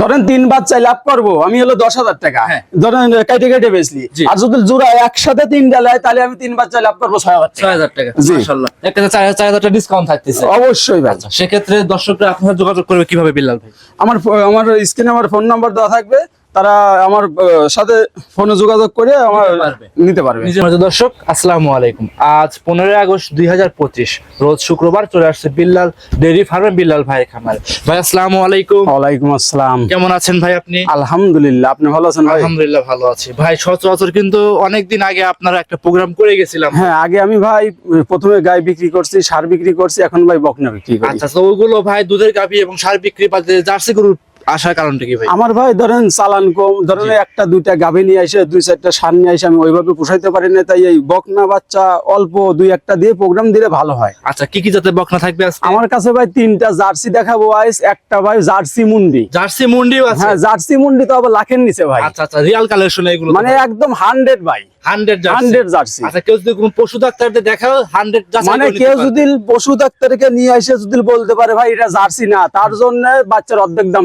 ধরেন তিন বাচ্চায় লাভ করব আমি হলো দশ হাজার টাকা। হ্যাঁ। ধরেন কেটে কেটে বেচলি। আর যদি জোড়া একসাথে তিন ডালায় তাহলে আমি তিন বাচ্চায় লাভ করব ছয় হাজার ছয় টাকা হাজার টাকা। জি। একটা চার হাজার ডিসকাউন্ট থাকতেছে। অবশ্যই আচ্ছা সেক্ষেত্রে দর্শকরা আপনার যোগাযোগ করবে কীভাবে বিল্লাল ভাই? আমার আমার স্ক্রিনে আমার ফোন নাম্বার দেওয়া থাকবে। তারা আমার সাথে ফোনে যোগাযোগ করে আমার নিতে পারবে। দর্শক আসসালামু আলাইকুম। আজ পনেরোই আগস্ট দুই হাজার পঁচিশ রোজ শুক্রবার চলে আসছে বিল্লাল ডেরি ফার্মে বিল্লাল ভাইয়ের খামারে। ভাই আসসালামু আলাইকুম। ওয়ালাইকুম আসসালাম। কেমন আছেন ভাই আপনি? আলহামদুলিল্লাহ আপনি ভালো আছেন ভাই? আলহামদুলিল্লাহ ভালো আছি। ভাই সচরাচর কিন্তু অনেকদিন আগে আপনারা একটা প্রোগ্রাম করে গেছিলাম। হ্যাঁ আগে আমি ভাই প্রথমে গাই বিক্রি করছি সার বিক্রি করছি এখন ভাই বকনা বিক্রি করি। আচ্ছা তো ওইগুলো ভাই দুধের গাভি এবং সার বিক্রি পাতে জার্সি গরু আসার কারণটা কি ভাই? আমার ভাই ধরেন চালান কম ধরেন একটা দুইটা গাভী নিয়ে এসে দুই চারটা সার নিয়ে আসে আমি ওইভাবে পোষাইতে পারি না তাই এই বকনা বাচ্চা অল্প দুই একটা দিয়ে প্রোগ্রাম দিলে ভালো হয়। আচ্ছা কি কি জাতের বকনা থাকবে আমার কাছে ভাই তিনটা জার্সি দেখাবো আইস একটা ভাই জার্সি মুন্ডি। জার্সি মুন্ডিও আছে? হ্যাঁ জার্সি মুন্ডি তো আবার লাখের নিচে ভাই। আচ্ছা আচ্ছা রিয়াল কালেকশন এগুলো মানে একদম হান্ড্রেড ভাই। Hundred jersey. Hundred jersey. আচ্ছা কেউ যদি কোনো পশু ডাক্তারদের দেখাও মানে কেউ যদি পশু ডাক্তারকে নিয়ে এসে যদি বলতে পারে ভাই এটা জার্সি না তার জন্য বাচ্চার অর্ধেক দাম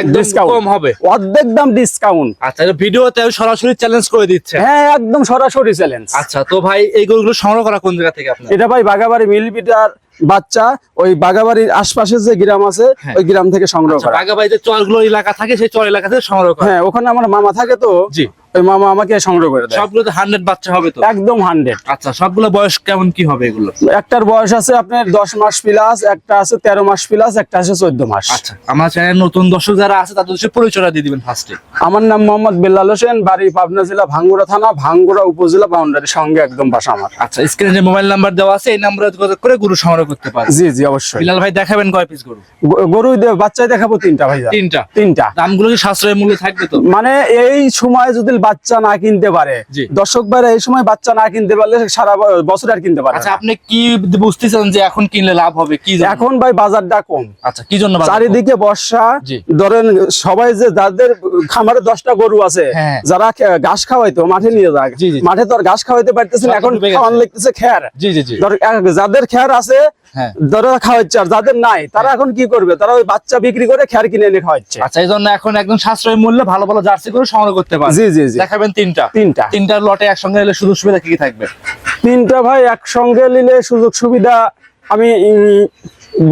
একদম কম হবে। অর্ধেক দাম ডিসকাউন্ট আচ্ছা ভিডিওতে সরাসরি চ্যালেঞ্জ করে দিচ্ছে। হ্যাঁ একদম সরাসরি চ্যালেঞ্জ আচ্ছা তো ভাই এই গরুগুলো সংগ্রহ করা কোন জায়গা থেকে আপনার? এটা ভাই বাগাবাড়ি মিলবিটার বাচ্চা ওই বাগাবাড়ির আশপাশে যে গ্রাম আছে হ্যাঁ। ওই গ্রাম থেকে সংগ্রহ আচ্ছা করা। বাগাবাড়ি যে চরগুলো এলাকা থাকে সেই চর এলাকা থেকে সংগ্রহ করা। হ্যাঁ ওখানে আমার মামা থাকে তো। জি। ওই মামা আমাকে সংগ্রহ করে দেয়। সবগুলোতে হান্ড্রেড বাচ্চা হবে তো? একদম হান্ড্রেড আচ্ছা সবগুলো বয়স কেমন কি হবে এগুলো? একটার বয়স আছে আপনার দশ মাস প্লাস একটা আছে তেরো মাস প্লাস একটা আছে চোদ্দ মাস। আচ্ছা আমার চ্যানেল নতুন দর্শক যারা আছে তাদের হচ্ছে পরিচয়টা দিয়ে দিবেন ফার্স্টে আমার নাম মোহাম্মদ বেল্লাল হোসেন বাড়ি পাবনা জেলা ভাঙ্গুড়া থানা ভাঙ্গুড়া উপজেলা বাউন্ডারির সঙ্গে একদম বাসা আমার। আচ্ছা স্ক্রিনে যে মোবাইল নাম্বার দেওয়া আছে এই নাম্বারে যোগাযোগ করে গরু সংগ্রহ করতে পারেন। জি জি অবশ্যই। বিলাল ভাই দেখাবেন কয় পিস গরু? গরু বাচ্চায় দেখাবো তিনটা ভাই তিনটা? তিনটা। দামগুলো কি সাশ্রয় মূল্য থাকবে তো? মানে এই সময় যদি বাচ্চা না কিনতে পারে। দর্শক ভাইরা এই সময় বাচ্চা না কিনতে পারলে সারা বছর আর কিনতে পারে আচ্ছা আপনি কি বুঝতেছেন যে এখন কিনলে লাভ হবে? কি এখন ভাই বাজারটা কম। আচ্ছা কি জন্য চারিদিকে বর্ষা। ধরেন সবাই যে যাদের খামারে দশটা গরু আছে হ্যাঁ। যারা ঘাস খাওয়াইতো মাঠে নিয়ে যাক। মাঠে তো আর ঘাস খাওয়াইতে পারতেছে না এখন খাওয়ান লাগতেছে জি জি যাদের খের আছে হ্যাঁ। ধরো খাওয়াচ্ছে আর যাদের নাই তারা এখন কি করবে? তারা ওই বাচ্চা বিক্রি করে খের কিনে এনে খাওয়াচ্ছে আচ্ছা এই জন্য এখন একদম সাশ্রয় মূল্যে ভালো ভালো জার্সি করে সংগ্রহ করতে পারেন জি জি জি। দেখাবেন তিনটা। তিনটা। তিনটা লটে একসঙ্গে এলে সুযোগ সুবিধা কি কি থাকবে? তিনটা ভাই একসঙ্গে নিলে সুযোগ সুবিধা আমি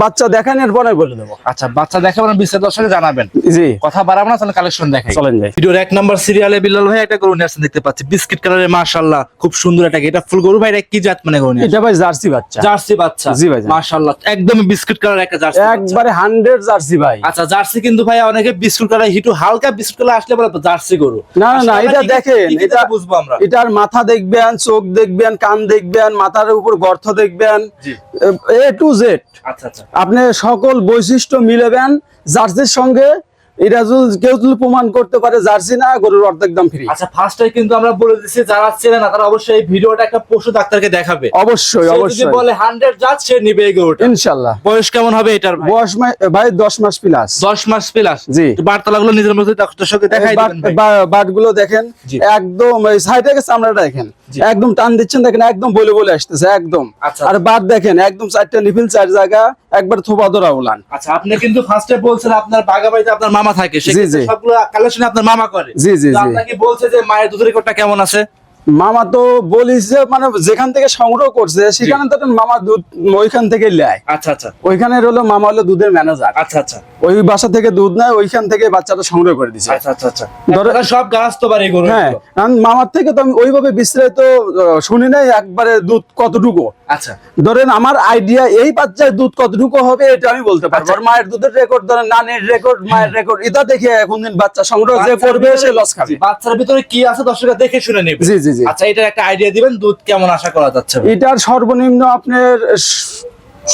বাচ্চা দেখানোর পরে বলে দেবো। আচ্ছা বাচ্চা দেখাবেন বিস্তারিত দর্শকে জানাবেন। জি। কথা বাড়াবো না তাহলে কালেকশন দেখাই চলেন যাই। ভিডিওর এক নাম্বার সিরিয়ালে বিল্লাল ভাই একটা গরু নিয়ে দেখতে পাচ্ছি। বিস্কিট কালারের মাশাআল্লাহ খুব সুন্দর একটা এটা ফুল গরু ভাই এটা কি জাত মানে গরু এটা ভাই জার্সি বাচ্চা। জার্সি বাচ্চা। জি ভাই। মাশাআল্লাহ একদম বিস্কিট কালার একটা জার্সি একবারে হান্ড্রেড জার্সি ভাই। আচ্ছা জার্সি কিন্তু ভাই অনেকে বিস্কুট কালার হিটু হালকা বিস্কুট কালার আসলে বলে জার্সি গরু। না না, না এটা দেখেন এটা বুঝব আমরা? এটার মাথা দেখবেন চোখ দেখবেন কান দেখবেন মাথার উপর গর্ত দেখবেন। জি। এ টু জেড আচ্ছা আচ্ছা। আপনি সকল বৈশিষ্ট্য মিলাবেন জার্সির সঙ্গে। এটা কেউ যদি প্রমাণ করতে পারে জার্সি না গরুর অর্ধেক দাম ফ্রি আচ্ছা ফার্স্টে কিন্তু আমরা বলে দিচ্ছি যারা চেনে না তারা অবশ্যই এই ভিডিওটা একটা পশু ডাক্তারকে দেখাবে। অবশ্যই সে যদি বলে হান্ড্রেড জাত সে নিবে এই গরুটা। ইনশাল্লাহ। বয়স কেমন হবে এটার বয়স ভাই দশ মাস প্লাস দশ মাস প্লাস জি। নিজের মধ্যে দর্শককে দেখাই দিবেন দেখেন। একদম সাইড থেকে চামড়াটা দেখেন। একদম টান দিচ্ছেন দেখেন একদম বলে বলে আসতেছে একদম। আচ্ছা। আর বাদ দেখেন একদম চারটা নিফিল চার জায়গা একবার থোপা ধরা উলান। আচ্ছা আপনি কিন্তু ফার্স্টে বলছেন আপনার বাগাবাড়িতে আপনার মামা থাকে সেগুলো সবগুলো কালেকশন আপনার মামা করে। জি, জি, জি। আপনাকে বলছে যে মায়ের দুধের রেকর্ডটা কেমন আছে? মামা তো বলিস যে মানে যেখান থেকে সংগ্রহ করছে সেখানে তো মামা দুধ ওইখান থেকে নেয় আচ্ছা আচ্ছা। ওইখানে হলো মামা হলো দুধের ম্যানেজার আচ্ছা আচ্ছা। ওই বাসা থেকে দুধ নেয় ওইখান থেকে বাচ্চাটা সংগ্রহ করে দিছে। আচ্ছা আচ্ছা আচ্ছা। ধরো- সব গাছ তো বাড়ি গরু হ্যাঁ মামার থেকে তো আমি ওইভাবে বিস্তারিত শুনি নাই একবারে দুধ কতটুকু। আচ্ছা। ধরেন আমার আইডিয়া এই বাচ্চার দুধ কতটুকু হবে এটা আমি বলতে পারব। আচ্ছা। মায়ের দুধের রেকর্ড ধরেন নানির রেকর্ড মায়ের রেকর্ড এটা দেখে এখন দিন বাচ্চা সংগ্রহ যে করবে সে লস খাবে। বাচ্চার ভিতরে কি আছে দর্শকরা দেখে শুনে নেবে। জি জি। জি আচ্ছা এটার একটা আইডিয়া দিবেন দুধ কেমন আশা করা যাচ্ছে? এটার সর্বনিম্ন আপনার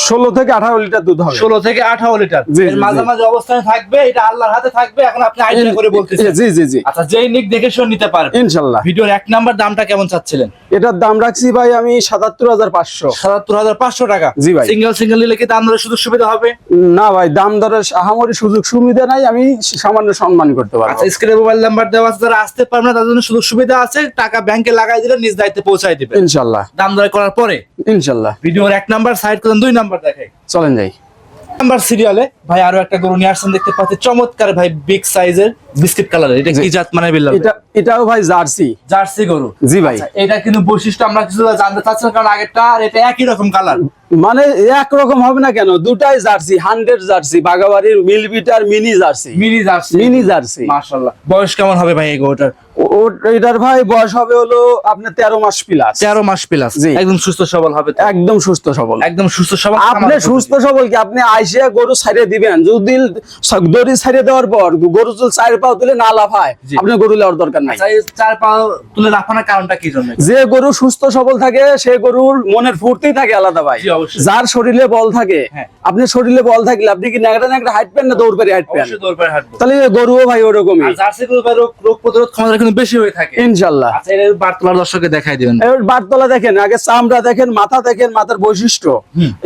ষোলো থেকে আঠারো লিটার দুধ হবে। ষোলো থেকে আঠারো লিটার। মাঝামাঝি অবস্থানে থাকবে এটা আল্লাহর হাতে থাকবে এখন আপনি আইডিয়া করে বলতেছেন। জি জি জি। আচ্ছা যেই নিক দেখে শুনে নিতে পারবে ইনশাল্লাহ। ভিডিওর এক নাম্বার দামটা কেমন চাচ্ছিলেন? এটার দাম রাখছি ভাই আমি সাতাত্তর হাজার পাঁচশো। সাতাত্তর হাজার পাঁচশো টাকা। জি ভাই। সিঙ্গেল সিঙ্গেল নিলে কি দাম দরের সুযোগ সুবিধা হবে? না ভাই দাম দরের আহামরি সুযোগ সুবিধা নাই আমি সামান্য সম্মান করতে পারব। আচ্ছা স্ক্রিনে মোবাইল নাম্বার দেওয়া আছে যারা আসতে পারবে না তাদের জন্য সুযোগ সুবিধা আছে টাকা ব্যাংকে লাগাই দিলে নিজ দায়িত্বে পৌঁছাই দিবে। ইনশাল্লাহ। দাম দর করার পরে ইনশাল্লাহ। ভিডিওর এক নাম্বার সাইড করেন দুই নাম্বার দেখাই। চলেন যাই। নাম্বার সিরিয়ালে ভাই আরও একটা গরু নিয়ে আসছেন দেখতে পাচ্ছি চমৎকার ভাই বিগ সাইজের বিস্কিট কালার এটা কি জাত মানে বিল্লাল এটা এটাও ভাই জার্সি। জার্সি গরু। জি ভাই। আচ্ছা, এটা কিন্তু বৈশিষ্ট্য আমরা কিছু জানতে চাচ্ছিলাম কারণ আগেরটা আর এটা একই রকম কালার মানে একরকম হবে না কেন? দুটাই জার্সি হান্ড্রেড জার্সি বাগাবাড়ির মিলবিটার mini jersey. Mini jersey. Mini jersey. মাশাআল্লাহ। বয়স কেমন হবে ভাই এই গরুটার? এটার ভাই বয়স হবে হলো আপনার তেরো মাস প্লাস তেরো মাস প্লাস একদম সুস্থ সবল হবে? একদম সুস্থ সবল। একদম সুস্থ সবল আপনি সুস্থ সবল কি? আপনি আইসিয়া গরু ছাড়িয়ে দিবেন। যদি দড়ি ছাড়িয়ে দেওয়ার পর গরু চার পাও তুলে না লাফায় গরু লেওয়ার দরকার নাই। আচ্ছা, চার পা তুলে কারণটা কি জন্য? যে গরু সুস্থ সবল থাকে সে গরুর মনের ফুর্তি থাকে আলাদা ভাই। যার শরীরে বল থাকে হ্যাঁ। আপনি শরীরে বল থাকলে আপনি কি হাঁটবেন না দৌড় করে হাঁটবেন তাহলে গরুও ভাই ওরকমই। রোগ প্রতিরোধ ক্ষমতা কিন্তু বেশি হয়ে থাকে। ইনশাল্লাহ। আচ্ছা এর বার্তালার দর্শককে দেখাই দিবেন। এবার বারতলা দেখেন আগে চামড়া দেখেন মাথা দেখেন মাথার বৈশিষ্ট্য।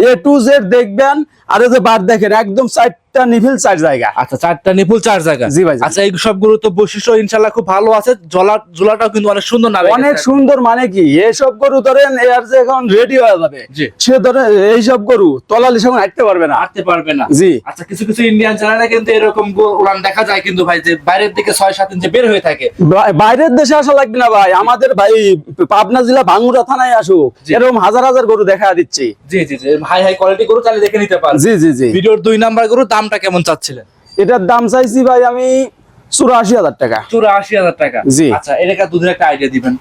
এ টু জেড দেখবেন আর এই যে বার দেখেন একদম চারটা নিভিল চার জায়গা। আচ্ছা চারটা চার জায়গা। জি ভাই, আচ্ছা এই সবগুলো তো বৈশিষ্ট্য ইনশাল্লাহ খুব ভালো আছে। জলা জোলাটাও কিন্তু অনেক সুন্দর না অনেক সুন্দর মানে কি এসব গরু ধরেন এর যে এখন রেডি হয়ে যাবে। সে ধরেন এইসব গরু তলালি সঙ্গে হাঁটতে পারবে না। হাঁটতে পারবে না। জি। আচ্ছা কিছু কিছু ইন্ডিয়ান চ্যানেলে কিন্তু এরকম উড়ান দেখা যায় কিন্তু ভাই যে বাইরের দিকে ছয় সাত ইঞ্চি বের হয়ে থাকে। বাইরের দেশে আসা লাগবে না ভাই। আমাদের ভাই পাবনা জেলা ভাঙ্গুরা থানায় আসুক। এরকম হাজার হাজার গরু দেখা দিচ্ছি। জি জি জি। হাই হাই কোয়ালিটি গরু চালিয়ে দেখে নিতে পারবে জি জি জি। ভিডিওর দুই নাম্বার গরু দামটা কেমন চাচ্ছিলেন? এটার দাম চাইছি ভাই আমি চুরাশি হাজার টাকা। চুরাশি হাজার টাকা। জি। আচ্ছা এটা দুধের একটা আইডিয়া দিবেন।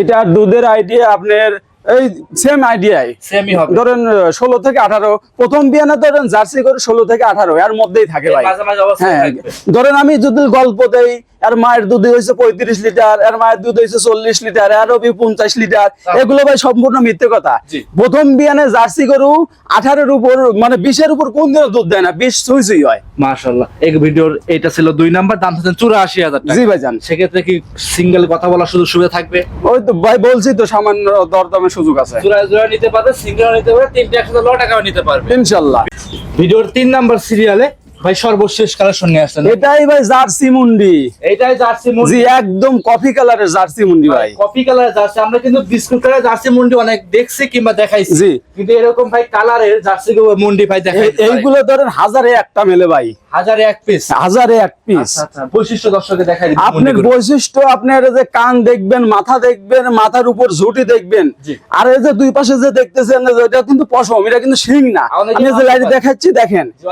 এটা দুধের আইডিয়া আপনার এই সেম আইডিয়াই সেমই হবে। ধরেন ষোলো থেকে আঠারো। প্রথম বিয়ানে ধরেন জার্সি করে ষোলো থেকে আঠারো এর মধ্যেই থাকে ভাই। মাঝে মাঝে অবস্থা হ্যাঁ। ধরেন আমি যদি গল্প দেই এর মায়ের দুধ হয়েছে পঁয়ত্রিশ লিটার এর মায়ের দুধ হয়েছে চল্লিশ লিটার এর রবি পঞ্চাশ লিটার এগুলো ভাই সম্পূর্ণ মিথ্যে কথা। প্রথম বিয়ানে জার্সি গরু আঠারোর উপর মানে বিশের উপর কোন দিনও দুধ দেয় না বিশ ছুঁই ছুঁই হয়। মাশাল্লাহ এক ভিডিওর এটা ছিল দুই নাম্বার দাম থাকছেন চুরাশি হাজার জি ভাই যান সেক্ষেত্রে কি সিঙ্গেল কথা বলার সুযোগ সুবিধা থাকবে? ওই তো ভাই বলছি তো সামান্য দরদামের সুযোগ আছে। চুরা জোড়া নিতে পারবে সিঙ্গেল নিতে পারবে তিনটে একসাথে ল টাকাও নিতে পারবে। ইনশাল্লাহ ভিডিওর তিন নাম্বার সিরিয়ালে ভাই সর্বশেষ কালেকশন নিয়ে আসছেন এটাই ভাই জার্সি মুন্ডি। এইটাই জার্সি মুন্ডি। জি একদম কফি কালারের জার্সি মুন্ডি ভাই কফি কালার জার্সি। আমরা কিন্তু বিস্কুট কালার জার্সি মুন্ডি অনেক দেখছি কিংবা দেখাইছি। জি। কিন্তু এরকম ভাই কালারের জার্সি মুন্ডি ভাই দেখাই এইগুলো ধরেন হাজারে একটা মেলে ভাই। হাজারে এক পিস হাজারে এক পিস আচ্ছা আচ্ছা বৈশিষ্ট্য দর্শকে দেখাই আপনার বৈশিষ্ট্য আপনার যে কান দেখবেন মাথা দেখবেন মাথার উপর ঝুঁটি দেখবেন। আর এই যে দুই পাশে যে দেখতেছেন এটা কিন্তু পশম এটা কিন্তু শিং না। আমি যে লাইট। দেখাচ্ছি দেখেন। জি,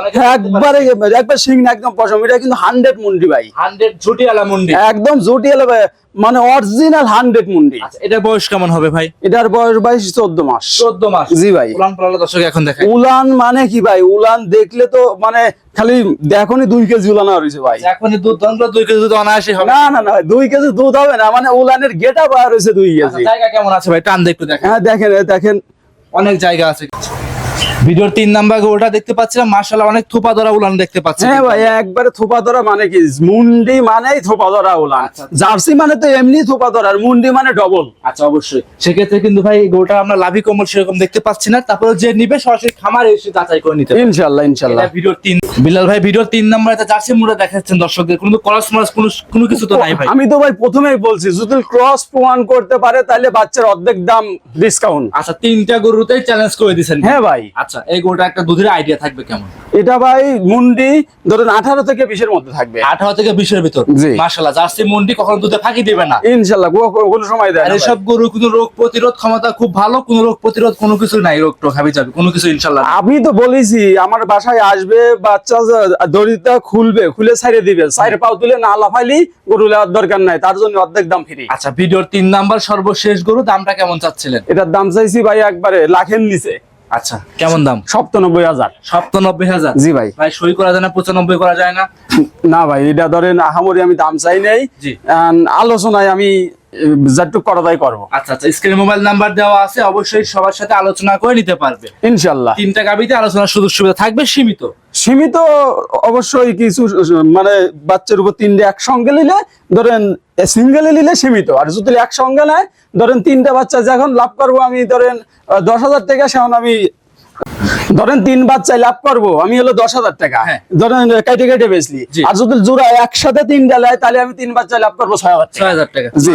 একবারে শিং না একদম পশম। এটা কিন্তু হান্ড্রেড মুন্ডি ভাই। হান্ড্রেড ঝুটি আলা মুন্ডি। একদম জুটি এলে ভাই, মানে অরিজিনাল হান্ড্রেড মুন্ডি। আচ্ছা এটা বয়স কেমন হবে ভাই? এটার বয়স বাইশ চোদ্দ মাস। চোদ্দ মাস। জি ভাই। উলান দর্শক এখন উলান মানে কি ভাই? উলান দেখলে তো মানে খালি দেখনি দুই কেজি উলান হয়েছে ভাই। এখনই দুধ দুই কেজি দুধ অনায়াসে হবে। না না না দুই কেজি দুধ হবে না মানে উলানের গেটা বার হয়েছে দুই আচ্ছা, কেজি। জায়গা কেমন আছে ভাই? টান একটু দেখেন। হ্যাঁ দেখেন দেখেন। অনেক জায়গা আছে। ভিডিওর তিন নাম্বার ওটা দেখতে পাচ্ছিলাম মার্শাল্লাহ অনেক থোপা ধরা উলান দেখতে পাচ্ছি। হ্যাঁ ভাই একবারে থোপা ধরা মানে কি? মুন্ডি মানেই থোপা ধরা উলান। আচ্ছা। জার্সি মানে তো এমনি থোপা ধরা আর মুন্ডি মানে ডবল আচ্ছা অবশ্যই। সেক্ষেত্রে কিন্তু ভাই গোটা আমরা লাভি কম্বল সেরকম দেখতে পাচ্ছি না। তারপরে যে নিবে সরাসরি খামারে এসে যাচাই করে নিতে। ইনশাল্লাহ ইনশাল্লাহ ভিডিওর তিন বিলাল ভাই ভিডিওর তিন নাম্বারে জার্সি মুড়ে দেখাচ্ছেন দর্শকদের। কোনো কলাস মলাস কোনো কোনো কিছু তো নাই ভাই। আমি তো ভাই প্রথমেই বলছি যদি ক্রস প্রমাণ করতে পারে তাহলে বাচ্চার অর্ধেক দাম ডিসকাউন্ট আচ্ছা তিনটা গরুতেই চ্যালেঞ্জ করে দিয়েছেন। হ্যাঁ ভাই। আচ্ছা এই গরুটা একটা দুধের আইডিয়া থাকবে কেমন? এটা ভাই মুন্ডি ধরেন আঠারো থেকে বিশের মধ্যে থাকবে। আঠারো থেকে বিশের ভিতর? জি। মার্শাল্লাহ জার্সি মন্ডি কখনো দুধে ফাঁকি দেবে না। ইনশাল্লাহ কোনো সময় দেয় এসব গরু কোনো রোগ প্রতিরোধ ক্ষমতা খুব ভালো কোনো রোগ প্রতিরোধ কোনো কিছু নাই রোগ টোক হাবি যাবে কোনো কিছু ইনশাল্লাহ আমি তো বলেছি আমার বাসায় আসবে বাচ্চা দড়িটা খুলবে খুলে ছাইড়ে দিবে ছাইড়ে পাও তুলে না লাফাইলি গরু নেওয়ার দরকার নাই তার জন্য অর্ধেক দাম ফ্রি। আচ্ছা ভিডিওর তিন নাম্বার সর্বশেষ গরু দামটা কেমন চাচ্ছিলেন? এটার দাম চাইছি ভাই একবারে লাখের নিচে। আচ্ছা। কেমন দাম? সপ্তানব্বই হাজার। সপ্তানব্বই হাজার? জি ভাই। ভাই সই করা যায় না পঁচানব্বই করা যায় না? না ভাই এটা ধরেন আহামরি আমি দাম চাই নাই। আলোচনায় আমি যাটুক করা তাই করব। আচ্ছা আচ্ছা স্ক্রিনে মোবাইল নাম্বার দেওয়া আছে অবশ্যই সবার সাথে আলোচনা করে নিতে পারবে। ইনশাল্লাহ তিনটা গাবিতে আলোচনার সুযোগ সুবিধা থাকবে সীমিত? সীমিত অবশ্যই কিছু মানে বাচ্চার উপর তিনটে একসঙ্গে নিলে ধরেন সিঙ্গেলে নিলে সীমিত আর যদি একসঙ্গে নেয় ধরেন তিনটা বাচ্চা যখন লাভ করব আমি ধরেন দশ হাজার টাকা সেমন আমি ধরেন তিন বাচ্চায় লাভ করব আমি হলো দশ হাজার টাকা। হ্যাঁ। ধরেন কেটে কেটে বেচলি। আর যদি জোড়া একসাথে তিনটা নেয় তাহলে আমি তিন বাচ্চায় লাভ করব ছয় হাজার ছয় টাকা হাজার টাকা জি।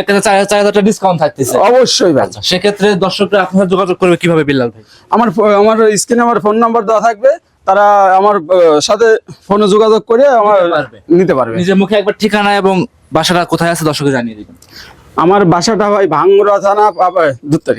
একটা চার হাজার ডিসকাউন্ট থাকতেছে। অবশ্যই ভাই। সেক্ষেত্রে দর্শকরা আপনার যোগাযোগ করবে কীভাবে বিল্লাল ভাই? আমার আমার স্ক্রিনে আমার ফোন নাম্বার দেওয়া থাকবে তারা আমার সাথে ফোনে যোগাযোগ করে আমার নিতে পারবে। নিজের মুখে একবার ঠিকানা এবং বাসাটা কোথায় আছে দর্শকে জানিয়ে দিবেন। আমার বাসাটা ভাই ভাঙ্গুরা থানা দুত্তারি